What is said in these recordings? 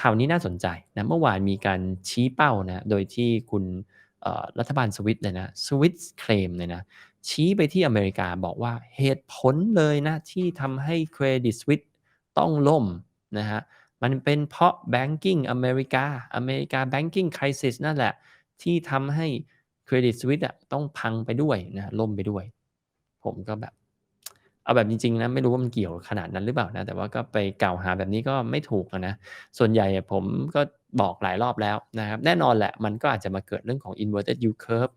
ข่าวนี้น่าสนใจนะเมื่อวานมีการชี้เป้านะโดยที่คุณรัฐบาลสวิตเลยนะ Swiss เคลมเลยนะชี้ไปที่อเมริกาบอกว่าเหตุผลเลยนะที่ทำให้ Credit Suisse ต้องล่มนะครับมันเป็นเพราะ Banking อเมริกาอเมริกา Banking Crisis นั่นแหละ ที่ทำให้ Credit Suisse อะต้องพังไปด้วยนะล่มไปด้วย ผมก็แบบ เอาแบบจริงๆนะไม่รู้ว่ามันเกี่ยวขนาดนั้นหรือเปล่านะแต่ว่าก็ไปกล่าวหาแบบนี้ก็ไม่ถูกนะส่วนใหญ่ผมก็บอกหลายรอบแล้วนะครับ แน่นอนแหละมันก็อาจจะมาเกิดเรื่องของ Inverted Yield Curve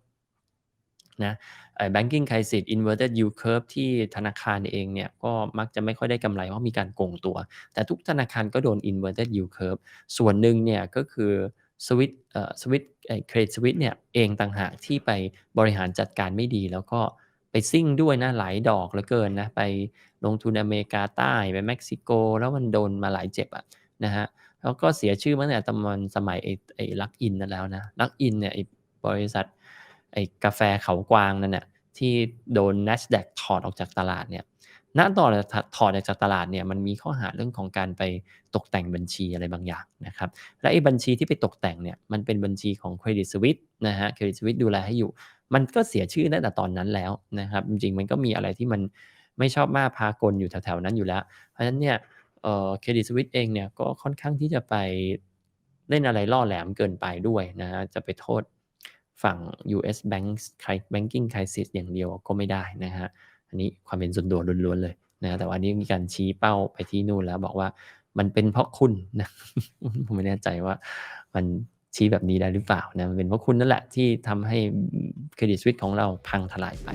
นะไอ้ Banking Crisis Inverted Yield Curve ที่ธนาคารเองเนี่ยก็มักจะไม่ค่อยได้กำไรเพราะมีการโกงตัว แต่ทุกธนาคารก็โดน Inverted Yield Curve ส่วนหนึ่งเนี่ยก็คือ Swiss เอ่อ Swiss ไอ้ Credit Suisse เนี่ยเองต่างหากที่ไปบริหารจัดการไม่ดีแล้วก็ ไปซิ่งด้วยนะหลายดอกเหลือเกินนะไปลงทุนอเมริกาใต้ไปเม็กซิโก แล้วมันโดนมาหลายเจ็บอะนะครับแล้วก็เสียชื่อมาตั้งแต่ตอนสมัยไอ้ไอ้ Luck In นั่นแล้วนะ Luck In เนี่ยไอ้บริษัทไอ้กาแฟเขากวางนั่นน่ะที่โดน NASDAQ ถอดออกจากตลาดเนี่ยณตอนถถอดออกจากตลาดเนี่ยมันมีข้อหาเรื่องของการไปตกแต่งบัญชีอะไรบางอย่างนะครับและไอ้บัญชีที่ไปตกแต่งเนี่ยมันเป็นบัญชีของ Credit Suisse นะเครับ Credit Suisse ดูแลให้อยู่ มันก็เสียชื่อตั้งแต่ตอนนั้นแล้วนะครับ จริงๆมันก็มีอะไรที่มันไม่ชอบมาพากลอยู่แถวๆนั้นอยู่แล้ว เพราะฉะนั้นเนี่ยเอ่อ Credit Suisse เองเนี่ยก็ค่อนข้างที่จะไปเล่นอะไรล่อแหลมเกินไปด้วยนะครับจะไปโทษฝั่ง US Banks Cri Banking Crisis อย่างเดียวก็ไม่ได้นะครับอันนี้ความเห็นส่วนตัวล้วนๆเลยนะแต่ว่าอันนี้มีการชี้เป้าไปที่นู่นแล้วบอกว่ามันเป็นเพราะคุณนะผมไม่แน่ใจว่ามัน ชี้แบบนี้ได้หรือเปล่านะมันเป็นเพราะคุณนั่นแหละที่ทำให้เครดิตสวิตของเราพังทลายไป